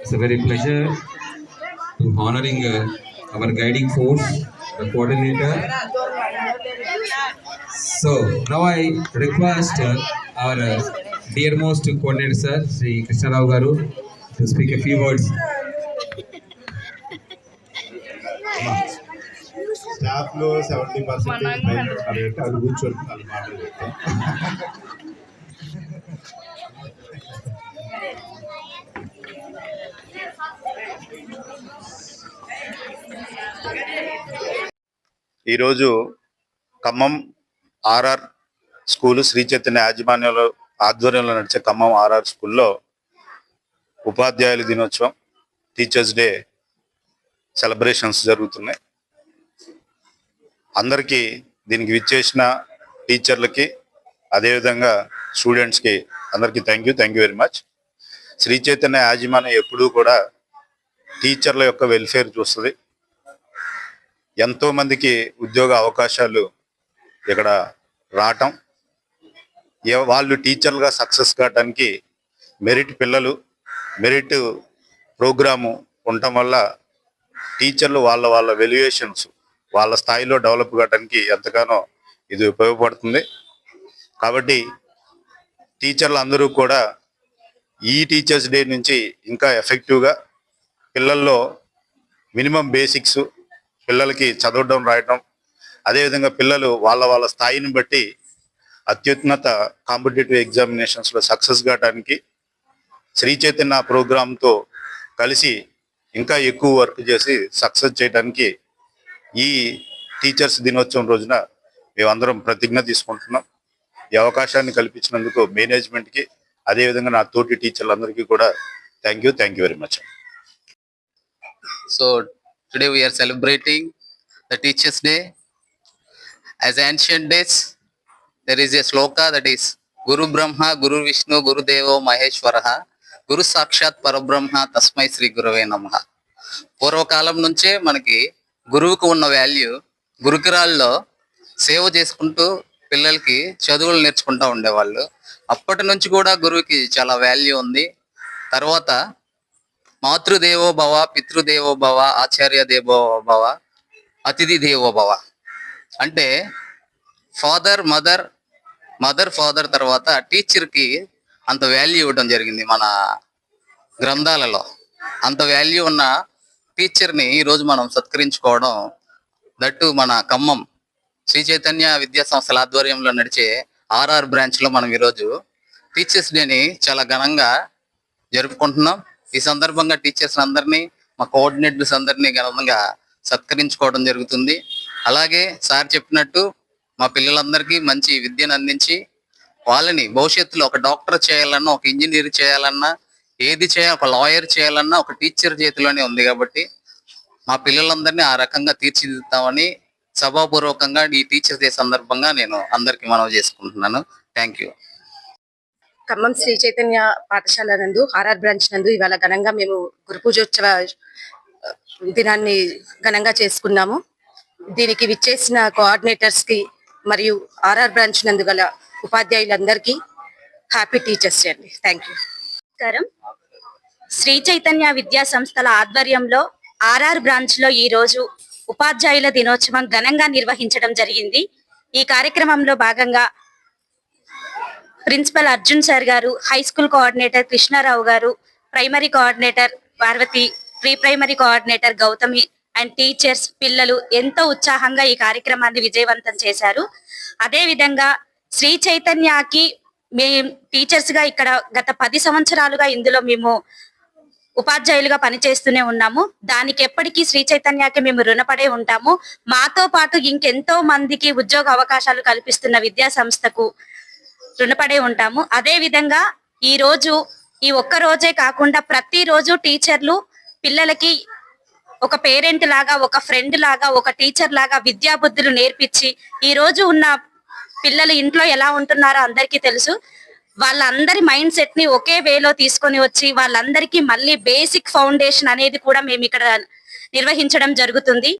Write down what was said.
It's a very pleasure to honoring uh, our guiding force, the coordinator. So now I request uh, our uh, dear most coordinator Sri Krishna Garu, to speak a few words స్టాఫ్లో seventy percent అది కూర్చొని వాళ్ళు మాటలు చెప్తాం ఈరోజు Khammam RR school Sri Chaitanya యాజమాన్యంలో ఆధ్వర్యంలో నడిచే ఖమ్మం ఆర్ఆర్ స్కూల్లో ఉపాధ్యాయుల దినోత్సవం టీచర్స్ డే సెలబ్రేషన్స్ జరుగుతున్నాయి. అందరికీ దీనికి విచ్చేసిన టీచర్లకి అదేవిధంగా స్టూడెంట్స్కి అందరికీ thank you thank you very much. Sri Chaitanya యాజమాన్యం ఎప్పుడూ కూడా టీచర్ల యొక్క వెల్ఫేర్ చూస్తుంది. ఎంతో మందికి ఉద్యోగ అవకాశాలు ఇక్కడ రావటం ఏ- వాళ్ళు టీచర్లుగా సక్సెస్ కావడానికి మెరిట్ పిల్లలు మెరిట్ ప్రోగ్రాము ఉండటం వల్ల టీచర్లు వాళ్ళ వాళ్ళ వెల్యుయేషన్స్ వాళ్ళ స్థాయిలో డెవలప్ కావడానికి ఎంతగానో ఇది ఉపయోగపడుతుంది. కాబట్టి టీచర్లు అందరూ కూడా ఈ టీచర్స్ డే నుంచి ఇంకా ఎఫెక్టివ్గా పిల్లల్లో మినిమం బేసిక్స్ పిల్లలకి చదవడం రాయడం అదేవిధంగా పిల్లలు వాళ్ళ వాళ్ళ స్థాయిని బట్టి అత్యున్నత కాంపిటేటివ్ ఎగ్జామినేషన్స్లో సక్సెస్ కావడానికి శ్రీ చైతన్య ప్రోగ్రాంతో కలిసి ఇంకా ఎక్కువ వర్క్ చేసి సక్సెస్ చేయడానికి ఈ టీచర్స్ దినోత్సవం రోజున మేమందరం ప్రతిజ్ఞ తీసుకుంటున్నాం. ఈ అవకాశాన్ని కల్పించినందుకు మేనేజ్మెంట్కి అదేవిధంగా నా తోటి టీచర్లందరికీ కూడా thank you thank you very much so today we are celebrating the teachers day as ancient days days, is a shloka that is గురు బ్రహ్మ గురు విష్ణు గురుదేవో మహేశ్వర గురు సాక్షాత్ పరబ్రహ్మ తస్మై శ్రీ Tasmai నమ. పూర్వకాలం నుంచే మనకి గురువుకు ఉన్న వాల్యూ గురుకురాల్లో సేవ చేసుకుంటూ పిల్లలకి చదువులు నేర్చుకుంటూ ఉండేవాళ్ళు. అప్పటి నుంచి కూడా గురువుకి చాలా వాల్యూ ఉంది. తర్వాత మాతృదేవో భవ పితృదేవో భవ ఆచార్య దేవో భవ అతిథి దేవో భవ. అంటే ఫాదర్ మదర్ మదర్ ఫాదర్ తర్వాత టీచర్కి అంత వాల్యూ ఇవ్వడం జరిగింది మన గ్రంథాలలో. అంత వాల్యూ ఉన్న టీచర్ని ఈరోజు మనం సత్కరించుకోవడం దట్టు మన ఖమ్మం శ్రీ చైతన్య విద్యా సంస్థల ఆధ్వర్యంలో నడిచే ఆర్ఆర్ బ్రాంచ్లో మనం ఈరోజు టీచర్స్ డేని చాలా ఘనంగా జరుపుకుంటున్నాం. ఈ సందర్భంగా టీచర్స్ అందరినీ మా కోఆర్డినేటర్స్ అందరినీ ఘనంగా సత్కరించుకోవడం జరుగుతుంది. అలాగే సార్ చెప్పినట్టు మా పిల్లలందరికీ మంచి విద్యను అందించి వాళ్ళని భవిష్యత్తులో ఒక డాక్టర్ చేయాలన్నా ఒక ఇంజనీర్ చేయాలన్నా ఏది చేయాలి ఒక లాయర్ చేయాలన్నా ఒక టీచర్ చేతిలోనే ఉంది కాబట్టి మా పిల్లలందరినీ ఆ రకంగా తీర్చిదిద్దామని సభాపూర్వకంగా ఈ టీచర్స్ డే సందర్భంగా నేను అందరికీ మనవి చేసుకుంటున్నాను. థ్యాంక్ యూ ఖమ్మం శ్రీ చైతన్య పాఠశాల నందు ఆర్ఆర్ బ్రాంచ్ నందు ఇవాళ ఘనంగా మేము గురు పూజోత్సవ దినాన్ని ఘనంగా చేసుకున్నాము. దీనికి విచ్చేసిన కోఆర్డినేటర్స్కి మరియు ఆర్ఆర్ బ్రాంచ్ నందు గల ఉపాధ్యాయులందరికీ హ్యాపీ టీచర్స్ డే అండి. థ్యాంక్ యూ నమస్కారం. శ్రీ చైతన్య విద్యా సంస్థల ఆధ్వర్యంలో ఆర్ఆర్ బ్రాంచ్లో ఈ రోజు ఉపాధ్యాయుల దినోత్సవం ఘనంగా నిర్వహించడం జరిగింది. ఈ కార్యక్రమంలో భాగంగా ప్రిన్సిపల్ అర్జున్ సార్ గారు హై స్కూల్ కోఆర్డినేటర్ కృష్ణారావు గారు primary coordinator Parvathi pre primary coordinator Gautami and teachers పిల్లలు ఎంతో ఉత్సాహంగా ఈ కార్యక్రమాన్ని విజయవంతం చేశారు. అదే విధంగా శ్రీ చైతన్యకి మేము టీచర్స్గా ఇక్కడ గత పది సంవత్సరాలుగా ఇందులో మేము ఉపాధ్యాయులుగా పనిచేస్తూనే ఉన్నాము. దానికి ఎప్పటికీ శ్రీ చైతన్యకి మేము రుణపడే ఉంటాము. మాతో పాటు ఇంకెంతో మందికి ఉద్యోగ అవకాశాలు కల్పిస్తున్న విద్యా సంస్థకు రుణపడే ఉంటాము. అదే విధంగా ఈ రోజు ఈ ఒక్క రోజే కాకుండా ప్రతి రోజు టీచర్లు పిల్లలకి ఒక పేరెంట్ లాగా ఒక ఫ్రెండ్ లాగా ఒక టీచర్ లాగా విద్యాబుద్ధులు నేర్పించి ఈ రోజు ఉన్న పిల్లలు ఇంట్లో ఎలా ఉంటున్నారో అందరికీ తెలుసు. వాళ్ళందరి మైండ్ సెట్ని ఒకే వేలో తీసుకొని వచ్చి వాళ్ళందరికీ మళ్ళీ బేసిక్ ఫౌండేషన్ అనేది కూడా మేము ఇక్కడ నిర్వహించడం జరుగుతుంది.